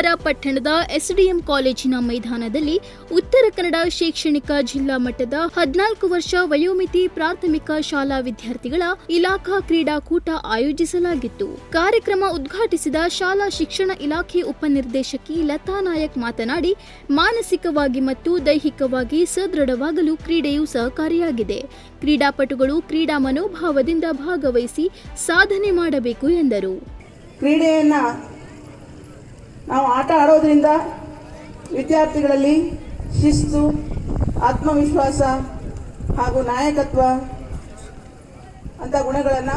ಹೊನ್ನಾವರ ಪಟ್ಟಣದ ಎಸ್ಡಿಎಂ ಕಾಲೇಜಿನ ಮೈದಾನದಲ್ಲಿ ಉತ್ತರ ಕನ್ನಡ ಶೈಕ್ಷಣಿಕ ಜಿಲ್ಲಾ ಮಟ್ಟದ ಹದಿನಾಲ್ಕು ವರ್ಷ ವಯೋಮಿತಿ ಪ್ರಾಥಮಿಕ ಶಾಲಾ ವಿದ್ಯಾರ್ಥಿಗಳ ಇಲಾಖಾ ಕ್ರೀಡಾಕೂಟ ಆಯೋಜಿಸಲಾಗಿತ್ತು. ಕಾರ್ಯಕ್ರಮ ಉದ್ಘಾಟಿಸಿದ ಶಾಲಾ ಶಿಕ್ಷಣ ಇಲಾಖೆ ಉಪನಿರ್ದೇಶಕಿ ಲತಾ ನಾಯಕ್ ಮಾತನಾಡಿ, ಮಾನಸಿಕವಾಗಿ ಮತ್ತು ದೈಹಿಕವಾಗಿ ಸದೃಢವಾಗಲು ಕ್ರೀಡೆಯು ಸಹಕಾರಿಯಾಗಿದೆ. ಕ್ರೀಡಾಪಟುಗಳು ಕ್ರೀಡಾ ಮನೋಭಾವದಿಂದ ಭಾಗವಹಿಸಿ ಸಾಧನೆ ಮಾಡಬೇಕು ಎಂದರು. ಕ್ರೀಡೆಯನ್ನು ನಾವು ಆಟ ಆಡೋದ್ರಿಂದ ವಿದ್ಯಾರ್ಥಿಗಳಲ್ಲಿ ಶಿಸ್ತು, ಆತ್ಮವಿಶ್ವಾಸ ಹಾಗೂ ನಾಯಕತ್ವ ಅಂತ ಗುಣಗಳನ್ನು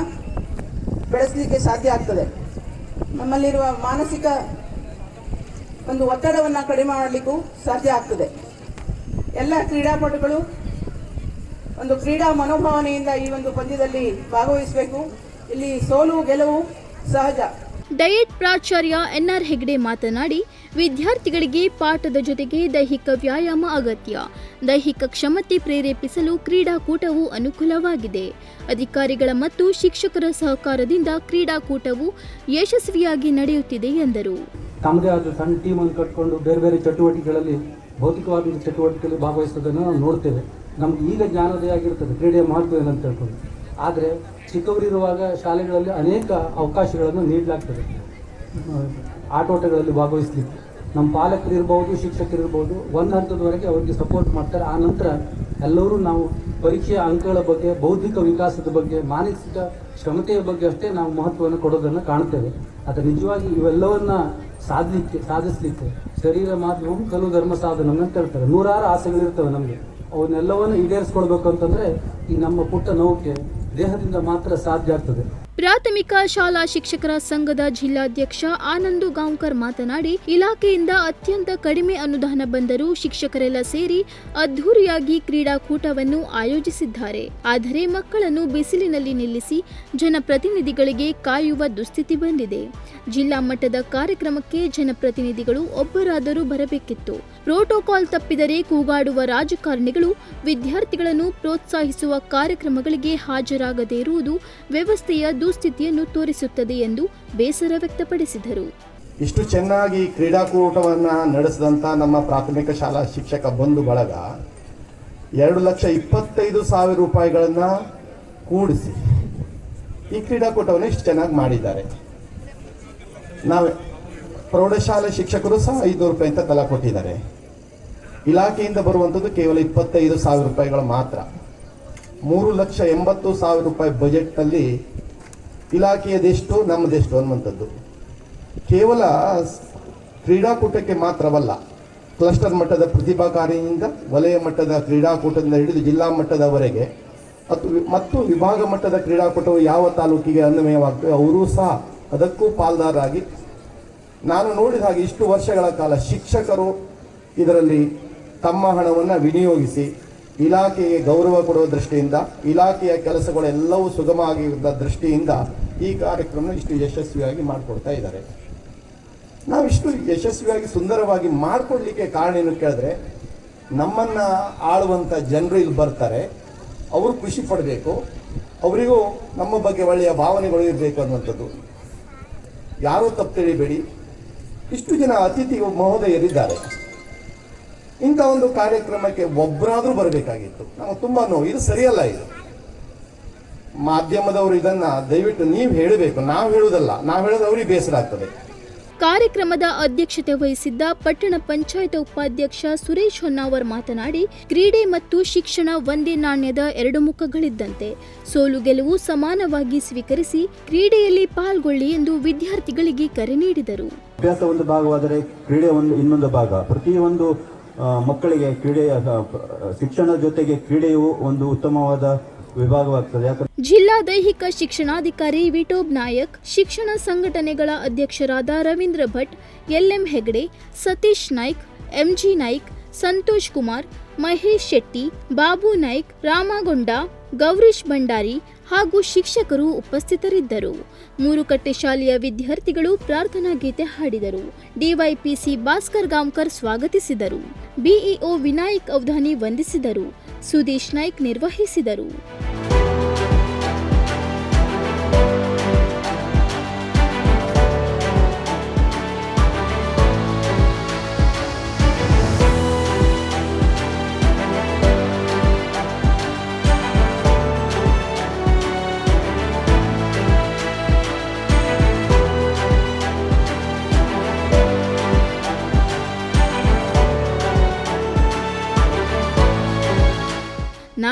ಬೆಳೆಸಲಿಕ್ಕೆ ಸಾಧ್ಯ ಆಗ್ತದೆ. ನಮ್ಮಲ್ಲಿರುವ ಮಾನಸಿಕ ಒಂದು ಒತ್ತಡವನ್ನು ಕಡಿಮೆ ಮಾಡಲಿಕ್ಕೂ ಸಾಧ್ಯ ಆಗ್ತದೆ. ಎಲ್ಲ ಕ್ರೀಡಾಪಟುಗಳು ಒಂದು ಕ್ರೀಡಾ ಮನೋಭಾವನೆಯಿಂದ ಈ ಒಂದು ಪಂದ್ಯದಲ್ಲಿ ಭಾಗವಹಿಸಬೇಕು. ಇಲ್ಲಿ ಸೋಲು ಗೆಲುವು ಸಹಜ. ಡಯಟ್ ಪ್ರಾಚಾರ್ಯ ಎನ್ಆರ್ ಹೆಗ್ಡೆ ಮಾತನಾಡಿ, ವಿದ್ಯಾರ್ಥಿಗಳಿಗೆ ಪಾಠದ ಜೊತೆಗೆ ದೈಹಿಕ ವ್ಯಾಯಾಮ ಅಗತ್ಯ. ದೈಹಿಕ ಕ್ಷಮತೆ ಪ್ರೇರೇಪಿಸಲು ಕ್ರೀಡಾಕೂಟವು ಅನುಕೂಲವಾಗಿದೆ. ಅಧಿಕಾರಿಗಳ ಮತ್ತು ಶಿಕ್ಷಕರ ಸಹಕಾರದಿಂದ ಕ್ರೀಡಾಕೂಟವು ಯಶಸ್ವಿಯಾಗಿ ನಡೆಯುತ್ತಿದೆ ಎಂದರು. ತಮ್ಮದೇ ಆದ ಸಣ್ಣ ಟೀಮನ್ನು ಕಟ್ಕೊಂಡು ಬೇರೆ ಬೇರೆ ಚಟುವಟಿಕೆಗಳಲ್ಲಿ ಭೌತಿಕವಾದ ಚಟುವಟಿಕೆಯಲ್ಲಿ ಭಾಗವಹಿಸೋದನ್ನು ನೋಡ್ತೇವೆ. ನಮ್ಗೆ ಈಗ ಜ್ಞಾನೋದಯ ಆಗಿರ್ತದೆ, ಕ್ರೀಡೆಯ ಮಹತ್ವ ಏನಂತ ಹೇಳ್ಕೊಂಡು. ಆದರೆ ಚಿಕ್ಕವರಿರುವಾಗ ಶಾಲೆಗಳಲ್ಲಿ ಅನೇಕ ಅವಕಾಶಗಳನ್ನು ನೀಡಲಾಗ್ತದೆ. ಆಟೋಟಗಳಲ್ಲಿ ಭಾಗವಹಿಸಲಿಕ್ಕೆ. ನಮ್ಮ ಪಾಲಕರು ಇರ್ಬೋದು ಶಿಕ್ಷಕರಿರ್ಬೋದು ಒಂದು ಹಂತದವರೆಗೆ ಅವರಿಗೆ ಸಪೋರ್ಟ್ ಮಾಡ್ತಾರೆ. ಆ ನಂತರ ಎಲ್ಲರೂ ನಾವು ಪರೀಕ್ಷೆಯ ಅಂಕಗಳ ಬಗ್ಗೆ, ಬೌದ್ಧಿಕ ವಿಕಾಸದ ಬಗ್ಗೆ, ಮಾನಸಿಕ ಕ್ಷಮತೆಯ ಬಗ್ಗೆ ಅಷ್ಟೇ ನಾವು ಮಹತ್ವವನ್ನು ಕೊಡೋದನ್ನು ಕಾಣ್ತೇವೆ. ಆದರೆ ನಿಜವಾಗಿ ಇವೆಲ್ಲವನ್ನ ಸಾಧಲಿಕ್ಕೆ, ಸಾಧಿಸಲಿಕ್ಕೆ ಶರೀರ ಮಾಧ್ಯಮ ಕಲು ಧರ್ಮ ಸಾಧನ ಅಂತ ಹೇಳ್ತಾರೆ. ನೂರಾರು ಆಸೆಗಳಿರ್ತವೆ ನಮಗೆ. ಅವನ್ನೆಲ್ಲವನ್ನು ಈಡೇರಿಸ್ಕೊಳ್ಬೇಕು ಅಂತಂದ್ರೆ ಈ ನಮ್ಮ ಪುಟ್ಟ ನೌಕೆ ದೇಹದಿಂದ ಮಾತ್ರ ಸಾಧ್ಯ ಆಗ್ತದೆ. ಪ್ರಾಥಮಿಕ ಶಾಲಾ ಶಿಕ್ಷಕರ ಸಂಘದ ಜಿಲ್ಲಾಧ್ಯಕ್ಷ ಆನಂದು ಗಾಂವ್ಕರ್ ಮಾತನಾಡಿ, ಇಲಾಖೆಯಿಂದ ಅತ್ಯಂತ ಕಡಿಮೆ ಅನುದಾನ ಬಂದರೂ ಶಿಕ್ಷಕರೆಲ್ಲ ಸೇರಿ ಅದ್ಧೂರಿಯಾಗಿ ಕ್ರೀಡಾಕೂಟವನ್ನು ಆಯೋಜಿಸಿದ್ದಾರೆ. ಆದರೆ ಮಕ್ಕಳನ್ನು ಬಿಸಿಲಿನಲ್ಲಿ ನಿಲ್ಲಿಸಿ ಜನಪ್ರತಿನಿಧಿಗಳಿಗೆ ಕಾಯುವ ದುಸ್ಥಿತಿ ಬಂದಿದೆ. ಜಿಲ್ಲಾ ಮಟ್ಟದ ಕಾರ್ಯಕ್ರಮಕ್ಕೆ ಜನಪ್ರತಿನಿಧಿಗಳು ಒಬ್ಬರಾದರೂ ಬರಬೇಕಿತ್ತು. ಪ್ರೋಟೋಕಾಲ್ ತಪ್ಪಿದರೆ ಕೂಗಾಡುವ ರಾಜಕಾರಣಿಗಳು ವಿದ್ಯಾರ್ಥಿಗಳನ್ನು ಪ್ರೋತ್ಸಾಹಿಸುವ ಕಾರ್ಯಕ್ರಮಗಳಿಗೆ ಹಾಜರಾಗದೇ ಇರುವುದು ವ್ಯವಸ್ಥೆಯ ದುಸ್ಥಿತಿಯನ್ನು ತೋರಿಸುತ್ತದೆ ಎಂದು ಬೇಸರ ವ್ಯಕ್ತಪಡಿಸಿದರು. ಇಷ್ಟು ಚೆನ್ನಾಗಿ ಕ್ರೀಡಾಕೂಟವನ್ನು ನಡೆಸಿದಂಥ ನಮ್ಮ ಪ್ರಾಥಮಿಕ ಶಾಲಾ ಶಿಕ್ಷಕ ಬಂಧು ಬಳಗ ಎರಡು ಲಕ್ಷ ಇಪ್ಪತ್ತೈದು ಸಾವಿರ ರೂಪಾಯಿಗಳನ್ನು ಕೂಡಿಸಿ ಈ ಕ್ರೀಡಾಕೂಟವನ್ನು ಇಷ್ಟು ಚೆನ್ನಾಗಿ ಮಾಡಿದ್ದಾರೆ. ನಾವು ಪ್ರೌಢಶಾಲೆ ಶಿಕ್ಷಕರು ಸಹ ಐದು ರೂಪಾಯಿ ಅಂತ ತಲಾ ಕೊಟ್ಟಿದ್ದಾರೆ. ಇಲಾಖೆಯಿಂದ ಬರುವಂಥದ್ದು ಕೇವಲ ಇಪ್ಪತ್ತೈದು ಸಾವಿರ ರೂಪಾಯಿಗಳು ಮಾತ್ರ. ಮೂರು ಲಕ್ಷ ಎಂಬತ್ತು ಸಾವಿರ ರೂಪಾಯಿ ಬಜೆಟ್ನಲ್ಲಿ ಇಲಾಖೆಯದೆಷ್ಟು ನಮ್ಮದೆಷ್ಟು ಅನ್ನುವಂಥದ್ದು. ಕೇವಲ ಕ್ರೀಡಾಕೂಟಕ್ಕೆ ಮಾತ್ರವಲ್ಲ, ಕ್ಲಸ್ಟರ್ ಮಟ್ಟದ ಪ್ರತಿಭಾ ಪ್ರತಿಭಾಕಾರಿಯಿಂದ ವಲಯ ಮಟ್ಟದ ಕ್ರೀಡಾಕೂಟದಿಂದ ಹಿಡಿದು ಜಿಲ್ಲಾ ಮಟ್ಟದವರೆಗೆ ಮತ್ತು ಮತ್ತು ವಿಭಾಗ ಮಟ್ಟದ ಕ್ರೀಡಾಕೂಟವು ಯಾವ ತಾಲೂಕಿಗೆ ಅನ್ವಯವಾಗ್ತವೆ ಅವರೂ ಸಹ ಅದಕ್ಕೂ ಪಾಲ್ದಾರರಾಗಿ ನಾನು ನೋಡಿದ ಹಾಗೆ ಇಷ್ಟು ವರ್ಷಗಳ ಕಾಲ ಶಿಕ್ಷಕರು ಇದರಲ್ಲಿ ತಮ್ಮ ಹಣವನ್ನು ವಿನಿಯೋಗಿಸಿ ಇಲಾಖೆಗೆ ಗೌರವ ಕೊಡುವ ದೃಷ್ಟಿಯಿಂದ, ಇಲಾಖೆಯ ಕೆಲಸಗಳೆಲ್ಲವೂ ಸುಗಮ ಆಗಿದ್ದ ದೃಷ್ಟಿಯಿಂದ ಈ ಕಾರ್ಯಕ್ರಮ ಇಷ್ಟು ಯಶಸ್ವಿಯಾಗಿ ಮಾಡಿಕೊಡ್ತಾ ಇದ್ದಾರೆ. ನಾವು ಇಷ್ಟು ಯಶಸ್ವಿಯಾಗಿ ಸುಂದರವಾಗಿ ಮಾಡಿಕೊಡ್ಲಿಕ್ಕೆ ಕಾರಣ ಏನು ಕೇಳಿದ್ರೆ, ನಮ್ಮನ್ನ ಆಳುವಂಥ ಜನರು ಇಲ್ಲಿ ಬರ್ತಾರೆ, ಅವರು ಖುಷಿ ಪಡಬೇಕು, ಅವರಿಗೂ ನಮ್ಮ ಬಗ್ಗೆ ಒಳ್ಳೆಯ ಭಾವನೆಗಳು ಇರಬೇಕು ಅನ್ನುವಂಥದ್ದು. ಯಾರೂ ತಪ್ಪು ತಿಳಿಬೇಡಿ. ಇಷ್ಟು ಜನ ಅತಿಥಿ ಮಹೋದಯರಿದ್ದಾರೆ. ಇಂಥ ಒಂದು ಕಾರ್ಯಕ್ರಮಕ್ಕೆ ಒಬ್ಬರಾದರೂ ಬರಬೇಕಾಗಿತ್ತು. ನಮಗೆ ತುಂಬ ನೋವು. ಇದು ಸರಿಯಲ್ಲ ಇದು. ಮಾಧ್ಯಮದವರು ಇದನ್ನ ದಯವಿಟ್ಟು ನೀವು ಹೇಳಬೇಕು. ನಾವು ಹೇಳುವುದಲ್ಲ ನಾವು ಹೇಳೋದು ಅವ್ರಿಗೆ ಬೇಸರ ಆಗ್ತದೆ. ಕಾರ್ಯಕ್ರಮದ ಅಧ್ಯಕ್ಷತೆ ವಹಿಸಿದ್ದ ಪಟ್ಟಣ ಪಂಚಾಯತ್ ಉಪಾಧ್ಯಕ್ಷ ಸುರೇಶ್ ಹೊನ್ನಾವರ್ ಮಾತನಾಡಿ ಕ್ರೀಡೆ ಮತ್ತು ಶಿಕ್ಷಣ ಒಂದೇ ನಾಣ್ಯದ ಎರಡು ಮುಖಗಳಿದ್ದಂತೆ ಸೋಲು ಗೆಲುವು ಸಮಾನವಾಗಿ ಸ್ವೀಕರಿಸಿ ಕ್ರೀಡೆಯಲ್ಲಿ ಪಾಲ್ಗೊಳ್ಳಿ ಎಂದು ವಿದ್ಯಾರ್ಥಿಗಳಿಗೆ ಕರೆ ನೀಡಿದರು. ಅಭ್ಯಾಸ ಒಂದು ಭಾಗವಾದರೆ ಕ್ರೀಡೆ ಒಂದು ಇನ್ನೊಂದು ಭಾಗ. ಪ್ರತಿಯೊಂದು ಮಕ್ಕಳಿಗೆ ಕ್ರೀಡೆಯ ಶಿಕ್ಷಣ ಜೊತೆಗೆ ಕ್ರೀಡೆಯು ಒಂದು ಉತ್ತಮವಾದ ವಿಭಾಗವಾಗ್ತದೆ. ಜಿಲ್ಲಾ ದೈಹಿಕ ಶಿಕ್ಷಣಾಧಿಕಾರಿ ವಿಟೋಬ್ ನಾಯಕ್, ಶಿಕ್ಷಣ ಸಂಘಟನೆಗಳ ಅಧ್ಯಕ್ಷರಾದ Ravindra Bhat, L M Hegde, Satish Naik, M G Naik, Santosh Kumar, Mahesh Shetty, Babu Naik, Ramagonda, Gourish Bhandari ಹಾಗೂ ಶಿಕ್ಷಕರು ಉಪಸ್ಥಿತರಿದ್ದರು. ಮೂರುಕಟ್ಟೆ ಶಾಲೆಯ ವಿದ್ಯಾರ್ಥಿಗಳು ಪ್ರಾರ್ಥನಾ ಗೀತೆ ಹಾಡಿದರು. ಡಿವೈಪಿಸಿ ಭಾಸ್ಕರ್ ಗಾಂವ್ಕರ್ ಸ್ವಾಗತಿಸಿದರು. ಬಿಇಒ ವಿನಾಯಕ್ ಅವಧಾನಿ ವಂದಿಸಿದರು. ಸುದೀಶ್ ನಾಯ್ಕ್ ನಿರ್ವಹಿಸಿದರು.